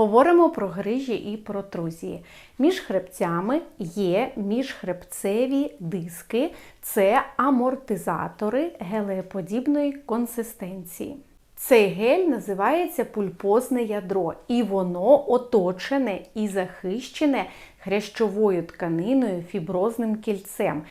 Говоримо про грижі і протрузії. Між хребцями є міжхребцеві диски, це амортизатори гелеоподібної консистенції. Цей гель називається пульпозне ядро, і воно оточене і захищене хрящовою тканиною фіброзним кільцем.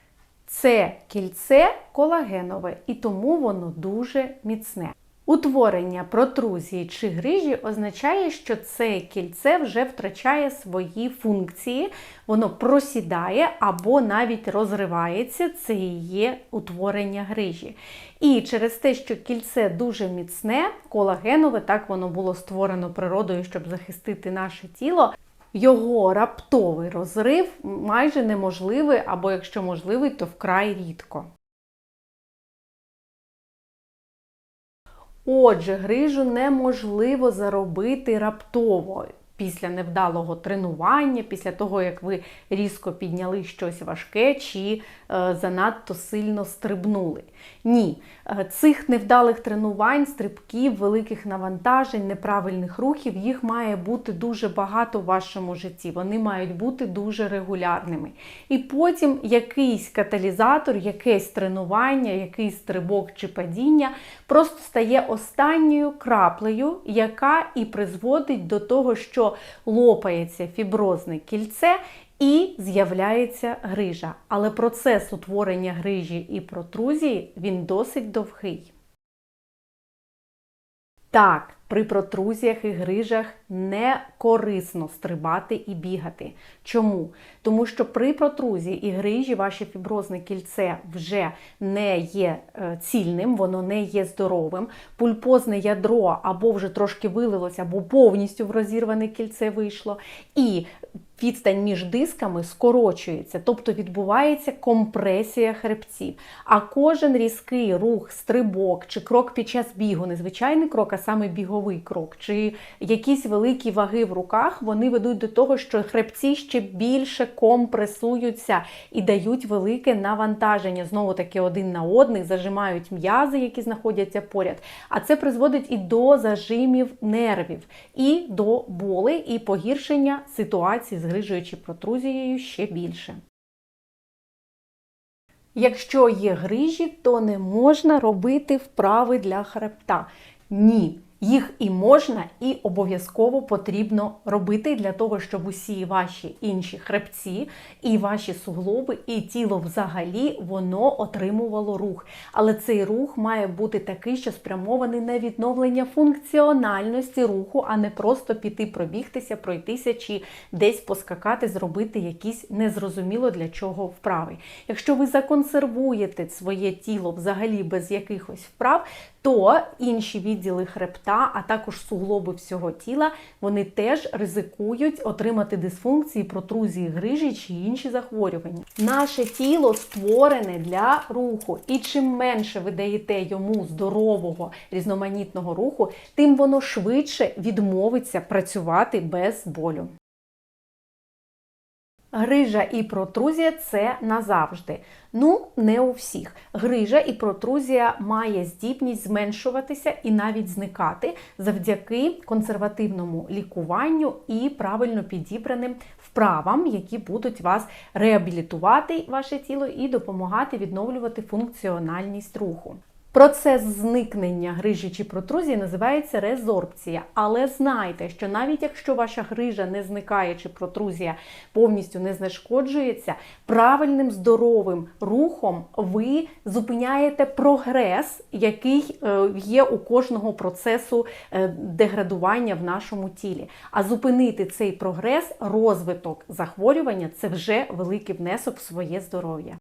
Це кільце колагенове, і тому воно дуже міцне. Утворення протрузії чи грижі означає, що це кільце вже втрачає свої функції, воно просідає або навіть розривається, це і є утворення грижі. І через те, що кільце дуже міцне, колагенове, так воно було створено природою, щоб захистити наше тіло. Його раптовий розрив майже неможливий, або якщо можливий, то вкрай рідко. Отже, грижу неможливо заробити раптово після невдалого тренування, після того, як ви різко підняли щось важке чи е, занадто сильно стрибнули. Ні, е, цих невдалих тренувань, стрибків, великих навантажень, неправильних рухів, їх має бути дуже багато в вашому житті. Вони мають бути дуже регулярними. І потім якийсь каталізатор, якесь тренування, якийсь стрибок чи падіння просто стає останньою краплею, яка і призводить до того, що лопається фіброзне кільце і з'являється грижа. Але процес утворення грижі і протрузії він досить довгий. Так, при протрузіях і грижах не корисно стрибати і бігати. Чому? Тому що при протрузії і грижі ваше фіброзне кільце вже не є е, цільним, воно не є здоровим. Пульпозне ядро або вже трошки вилилося, або повністю в розірване кільце вийшло. І відстань між дисками скорочується, тобто відбувається компресія хребців. А кожен різкий рух, стрибок чи крок під час бігу, не звичайний крок, а саме біговий крок, чи якісь великі ваги в руках, вони ведуть до того, що хребці ще більше компресуються і дають велике навантаження. Знову таки один на одних, зажимають м'язи, які знаходяться поряд. А це призводить і до зажимів нервів, і до боли, і погіршення ситуації з грижею протрузією ще більше. Якщо є грижі, то не можна робити вправи для хребта. Ні. Їх і можна, і обов'язково потрібно робити для того, щоб усі ваші інші хребці, і ваші суглоби, і тіло взагалі воно отримувало рух. Але цей рух має бути такий, що спрямований на відновлення функціональності руху, а не просто піти пробігтися, пройтися чи десь поскакати, зробити якісь незрозуміло для чого вправи. Якщо ви законсервуєте своє тіло взагалі без якихось вправ, то інші відділи хребта, а також суглоби всього тіла, вони теж ризикують отримати дисфункції, протрузії грижі чи інші захворювання. Наше тіло створене для руху, і чим менше ви даєте йому здорового різноманітного руху, тим воно швидше відмовиться працювати без болю. Грижа і протрузія це назавжди. Ну, не у всіх. Грижа і протрузія має здібність зменшуватися і навіть зникати завдяки консервативному лікуванню і правильно підібраним вправам, які будуть вас реабілітувати ваше тіло і допомагати відновлювати функціональність руху. Процес зникнення грижі чи протрузії називається резорбція. Але знайте, що навіть якщо ваша грижа не зникає чи протрузія повністю не знешкоджується, правильним здоровим рухом ви зупиняєте прогрес, який е, є у кожного процесу е, деградування в нашому тілі. А зупинити цей прогрес, розвиток захворювання це вже великий внесок в своє здоров'я.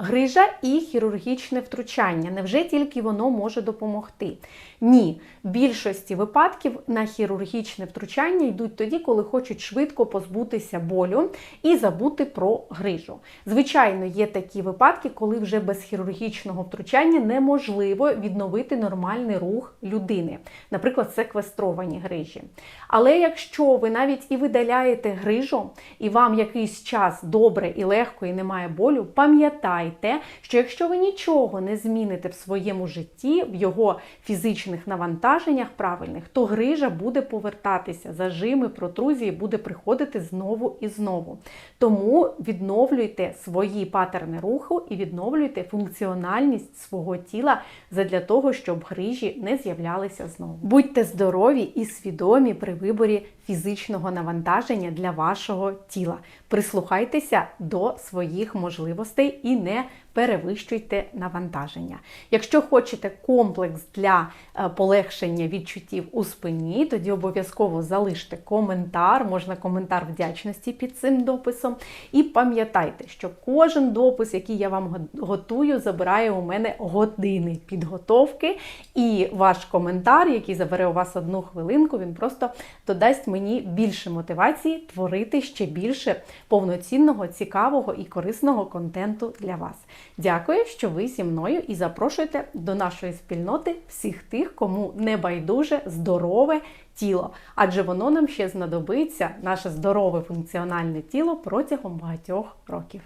Грижа і хірургічне втручання. Невже тільки воно може допомогти? Ні. В більшості випадків на хірургічне втручання йдуть тоді, коли хочуть швидко позбутися болю і забути про грижу. Звичайно, є такі випадки, коли вже без хірургічного втручання неможливо відновити нормальний рух людини, наприклад, секвестровані грижі. Але якщо ви навіть і видаляєте грижу, і вам якийсь час добре і легко і немає болю, пам'ятайте пам'ятайте, що якщо ви нічого не зміните в своєму житті, в його фізичних навантаженнях правильних, то грижа буде повертатися, зажими, протрузії буде приходити знову і знову. Тому відновлюйте свої патерни руху і відновлюйте функціональність свого тіла задля того, щоб грижі не з'являлися знову. Будьте здорові і свідомі при виборі фізичного навантаження для вашого тіла. Прислухайтеся до своїх можливостей і не nie? Перевищуйте навантаження. Якщо хочете комплекс для е, полегшення відчуттів у спині, тоді обов'язково залиште коментар, можна коментар вдячності під цим дописом. І пам'ятайте, що кожен допис, який я вам готую, забирає у мене години підготовки. І ваш коментар, який забере у вас одну хвилинку, він просто додасть мені більше мотивації творити ще більше повноцінного, цікавого і корисного контенту для вас. Дякую, що ви зі мною і запрошуєте до нашої спільноти всіх тих, кому не байдуже здорове тіло, адже воно нам ще знадобиться, наше здорове функціональне тіло протягом багатьох років.